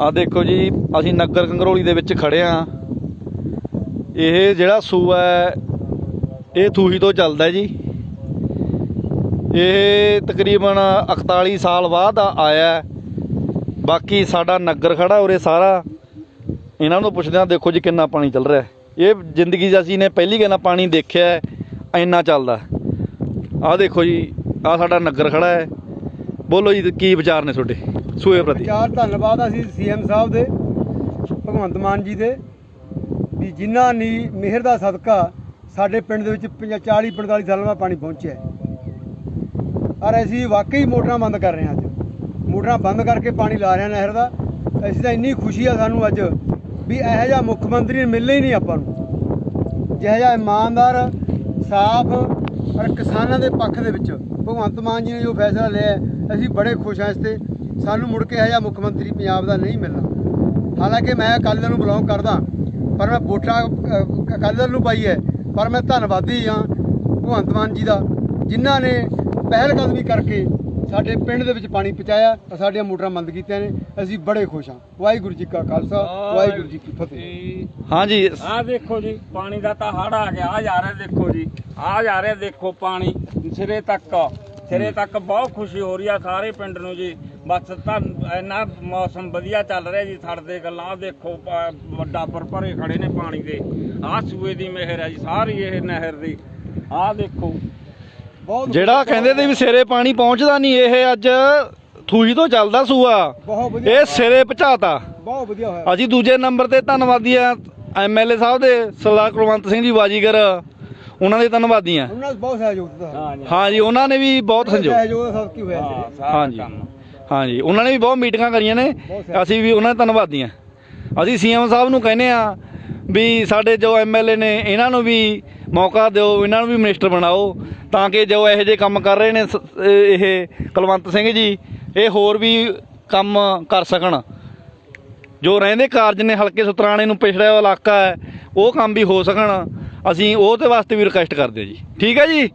ਆ ਦੇਖੋ ਜੀ, ਅਸੀਂ ਨਗਰ ਕੰਗਰੋਲੀ ਦੇ ਵਿੱਚ ਖੜੇ ਆ। ਇਹ ਜਿਹੜਾ ਸੂਆ ਹੈ, ਇਹ ਥੂਹੀ ਤੋਂ ਚੱਲਦਾ ਜੀ। ਇਹ ਤਕਰੀਬਨ 41 ਸਾਲ ਬਾਅਦ ਆ- ਆਇਆ ਬਾਕੀ ਸਾਡਾ ਨਗਰ ਖੜਾ ਉਰੇ ਸਾਰਾ। ਇਹਨਾਂ ਨੂੰ ਪੁੱਛਦੇ ਆ, ਦੇਖੋ ਜੀ ਕਿੰਨਾ ਪਾਣੀ ਚੱਲ ਰਿਹਾ ਇਹ ਜ਼ਿੰਦਗੀ 'ਚ ਅਸੀਂ ਨੇ ਪਹਿਲੀ ਗੇਨਾ ਪਾਣੀ ਦੇਖਿਆ ਇੰਨਾ ਚੱਲਦਾ ਆਹ ਦੇਖੋ ਜੀ, ਆਹ ਸਾਡਾ ਨਗਰ ਖੜਾ ਹੈ। ਬੋਲੋ ਜੀ, ਕੀ ਵਿਚਾਰ ਨੇ ਤੁਹਾਡੇ? ਸੂਏ ਪ੍ਰਤੀ। ਚਾਰ ਧੰਨਵਾਦ ਅਸੀਂ ਸੀਐਮ ਸਾਹਿਬ ਦੇ, ਭਗਵੰਤ ਮਾਨ ਜੀ ਦੇ, ਵੀ ਜਿਨ੍ਹਾਂ ਨੇ ਮਿਹਰ ਦਾ ਸਦਕਾ ਸਾਡੇ ਪਿੰਡ ਦੇ ਵਿੱਚ 40 45 ਸਾਲਾਂ ਦਾ ਪਾਣੀ ਪਹੁੰਚਿਆ ਹੈ। ਔਰ ਅਸੀਂ ਵਾਕਈ ਮੋਟਰਾਂ ਬੰਦ ਕਰ ਰਹੇ ਹਾਂ ਅੱਜ। ਮੋਟਰਾਂ ਬੰਦ ਕਰਕੇ ਪਾਣੀ ਲਾ ਰਹੇ ਹਾਂ ਨਹਿਰ ਦਾ। ਅਸੀਂ ਤਾਂ ਇੰਨੀ ਖੁਸ਼ੀ ਆ ਸਾਨੂੰ ਅੱਜ ਵੀ ਇਹੋ ਜਿਹਾ ਮੁੱਖ ਮੰਤਰੀ ਮਿਲਣਾ ਹੀ ਨਹੀਂ ਆਪਾਂ ਨੂੰ। ਜਿਹੋ ਜਿਹਾ ਇਮਾਨਦਾਰ, ਸਾਫ਼ ਔਰ ਕਿਸਾਨਾਂ ਦੇ ਪੱਖ ਦੇ ਵਿੱਚ ਭਗਵੰਤ ਮਾਨ ਜੀ ਨੇ ਜੋ ਫੈਸਲਾ ਲਿਆ ਅਸੀਂ ਬੜੇ ਖੁਸ਼ ਹਾਂ ਇਸ ਤੇ। ਸਾਨੂੰ ਮੁੜ ਕੇ ਇਹੋ ਜਿਹਾ ਮੁੱਖ ਮੰਤਰੀ ਪੰਜਾਬ ਦਾ ਨਹੀਂ ਮਿਲਣਾ। ਹਾਲਾਂਕਿ ਮੈਂ ਅਕਾਲੀ ਦਲ ਨੂੰ ਬਿਲੋਂਗ ਕਰਦਾ ਪਰ ਮੈਂ ਵੋਟਾਂ ਅਕਾਲੀ ਦਲ ਨੂੰ ਪਾਈ ਹੈ ਪਰ ਮੈਂ ਧੰਨਵਾਦੀ ਹਾਂ ਭਗਵੰਤ ਮਾਨ ਜੀ ਦਾ ਜਿਨ੍ਹਾਂ ਨੇ ਪਹਿਲ ਕਦਮੀ ਕਰਕੇ ਸਾਡੇ ਪਿੰਡ ਦੇ ਵਿੱਚ ਪਾਣੀ ਪਹੁੰਚਾਇਆ ਸਾਡੀਆਂ ਮੋਟਰਾਂ ਬੰਦ ਕੀਤੀਆਂ ਨੇ। ਅਸੀਂ ਬੜੇ ਖੁਸ਼ ਹਾਂ। ਵਾਹਿਗੁਰੂ ਜੀ ਕਾ ਖਾਲਸਾ ਵਾਹਿਗੁਰੂ ਜੀ ਕੀ ਫਤਿਹ। ਹਾਂਜੀ ਆ ਦੇਖੋ ਜੀ ਪਾਣੀ ਦਾ ਤਾਂ ਹੜ ਆ ਗਿਆ। ਆ ਜਾ ਰਿਹਾ ਦੇਖੋ ਜੀ। ਆ ਜਾ ਰਿਹਾ ਦੇਖੋ ਪਾਣੀ। ਸਿਰੇ ਤੱਕ ਸਿਰੇ ਤੱਕ ਬਹੁਤ ਖੁਸ਼ੀ ਹੋ ਰਹੀ ਆ ਸਾਰੇ ਪਿੰਡ ਨੂੰ ਜੀ। ਬਸ ਤਾਂ ਇੰਨਾ ਮੌਸਮ ਵਧੀਆ ਚੱਲ ਰਿਹਾ ਜੀ ਛੱਡਦੇ ਗੱਲਾਂ ਆਹ ਦੇਖੋ ਵੱਡਾ ਪਰ ਭਰੇ ਖੜੇ ਨੇ ਪਾਣੀ ਦੇ। ਆ ਸੂਏ ਦੀ ਮਿਹਰ ਹੈ ਜੀ ਸਾਰੀ ਇਹ ਨਹਿਰ ਦੀ। ਆ ਦੇਖੋ। ਬਹੁਤ ਜਿਹੜਾ ਕਹਿੰਦੇ ਤੇ ਵੀ ਸਿਰੇ ਪਾਣੀ ਪਹੁੰਚਦਾ ਨਹੀਂ ਇਹ ਅੱਜ ਥੂਹੀ ਤੋਂ ਚੱਲਦਾ ਸੂਆ। ਬਹੁਤ ਵਧੀਆ ਇਹ ਸਿਰੇ ਪਹੁੰਚਾਤਾ। ਬਹੁਤ ਵਧੀਆ ਹੋਇਆ। ਅਸੀਂ ਦੂਜੇ ਨੰਬਰ ਤੇ ਧੰਨਵਾਦੀ ਆ ਐਮਐਲਏ ਸਾਹਿਬ ਦੇ ਸਰਦਾਰ ਕੁਲਵੰਤ ਸਿੰਘ ਜੀ ਬਾਜੀਗਰ ਉਹਨਾਂ ਦੇ ਧੰਨਵਾਦੀ ਆ। ਉਹਨਾਂ ਨੇ ਬਹੁਤ ਸਹਿਯੋਗ ਦਿੱਤਾ। ਹਾਂ ਜੀ। ਹਾਂਜੀ ਉਹਨਾਂ ਨੇ ਵੀ ਬਹੁਤ ਸਹਿਯੋਗ। ਦਾ ਸਭ ਕੀ ਹੋਇਆ ਹਾਂ ਸਾਰਾ ਹਾਂਜੀ ਉਹਨਾਂ ਨੇ ਵੀ ਬਹੁਤ ਮੀਟਿੰਗਾਂ ਕਰੀਆਂ ਨੇ। ਅਸੀਂ ਵੀ ਉਹਨਾਂ ਦੇ ਧੰਨਵਾਦੀ ਆ ਅਸੀਂ ਸੀਐਮ ਸਾਹਿਬ ਨੂੰ ਕਹਿੰਦੇ ਆ ਵੀ ਸਾਡੇ ਜੋ ਐਮਐਲਏ ਨੇ ਇਹਨਾਂ ਨੂੰ ਵੀ ਮੌਕਾ ਦਿਓ ਇਹਨਾਂ ਨੂੰ ਵੀ ਮਿਨਿਸਟਰ ਬਣਾਓ ਤਾਂ ਕਿ ਜੋ ਇਹੋ ਜਿਹੇ ਕੰਮ ਕਰ ਰਹੇ ਨੇ ਇਹ ਕੁਲਵੰਤ ਸਿੰਘ ਜੀ ਇਹ ਹੋਰ ਵੀ ਕੰਮ ਕਰ ਸਕਣ। ਜੋ ਰਹਿੰਦੇ ਕਾਰਜ ਨੇ ਹਲਕੇ ਸੁਤਰਾਣੇ ਨੂੰ ਪਿਛੜਿਆ ਇਲਾਕਾ ਹੈ ਉਹ ਕੰਮ ਵੀ ਹੋ ਸਕਣ। ਅਸੀਂ ਉਹ ਤੇ ਵਾਸਤੇ ਵੀ ਰਿਕੁਐਸਟ ਕਰਦੇ ਜੀ। ਠੀਕ ਹੈ ਜੀ?